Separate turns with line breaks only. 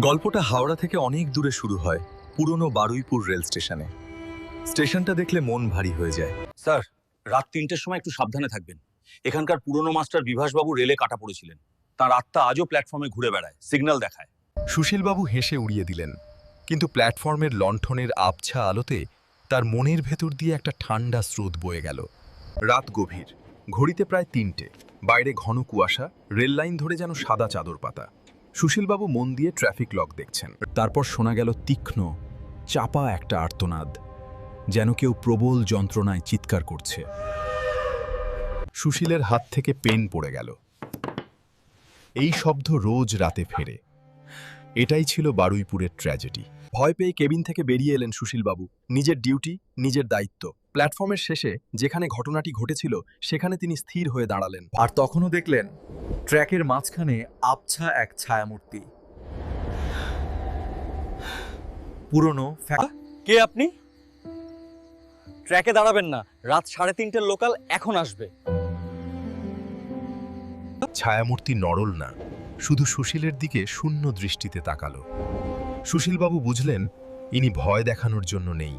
গল্পটা হাওড়া থেকে অনেক দূরে শুরু হয় পুরনো বারুইপুর রেল স্টেশনে। স্টেশনটা দেখলে মন ভারী হয়ে যায়।
স্যার রাত তিনটের সময় একটু সাবধানে থাকবেন। এখানকার পুরনো মাস্টার বিভাসবাবু রেলে কাটা পড়েছিলেন। তার আত্মা আজও প্ল্যাটফর্মে ঘুরে বেড়ায় সিগন্যাল দেখায়।
সুশীলবাবু হেসে উড়িয়ে দিলেন কিন্তু প্ল্যাটফর্মের লণ্ঠনের আবছা আলোতে তার মনের ভেতর দিয়ে একটা ঠান্ডা স্রোত বয়ে গেল। রাত গভীর ঘড়িতে প্রায় তিনটে বাইরে ঘন কুয়াশা রেল লাইন ধরে যেন সাদা চাদর পাতা। সুশীলবাবু মন দিয়ে ট্রাফিক লক দেখছেন। তারপর শোনা গেল তীক্ষ্ণ, চাপা একটা আর্তনাদ, যেন কেউ প্রবল যন্ত্রণায় চিৎকার করছে। সুশীলের হাত থেকে পেন পড়ে গেল। এই শব্দ রোজ রাতে ফেরে। এটাই ছিল বারুইপুরের ট্র্যাজেডি। ভয় পেয়ে কেবিন থেকে বেরিয়ে এলেন সুশীলবাবু। নিজের ডিউটি নিজের দায়িত্ব। প্ল্যাটফর্মের শেষে যেখানে ঘটনাটি ঘটেছিল সেখানে তিনি স্থির হয়ে দাঁড়ালেন।
আর তখনও দেখলেন ট্র্যাকের মাঝখানে আবছা এক ছায়ামূর্তি। পুরনো
কে আপনি? ট্র্যাকে দাঁড়াবেন না রাত সাড়ে তিনটের লোকাল এখন আসবে।
ছায়ামূর্তি নরল না। শুধু সুশীলের দিকে শূন্য দৃষ্টিতে তাকালো। সুশীলবাবু বুঝলেন ইনি ভয় দেখানোর জন্য নেই।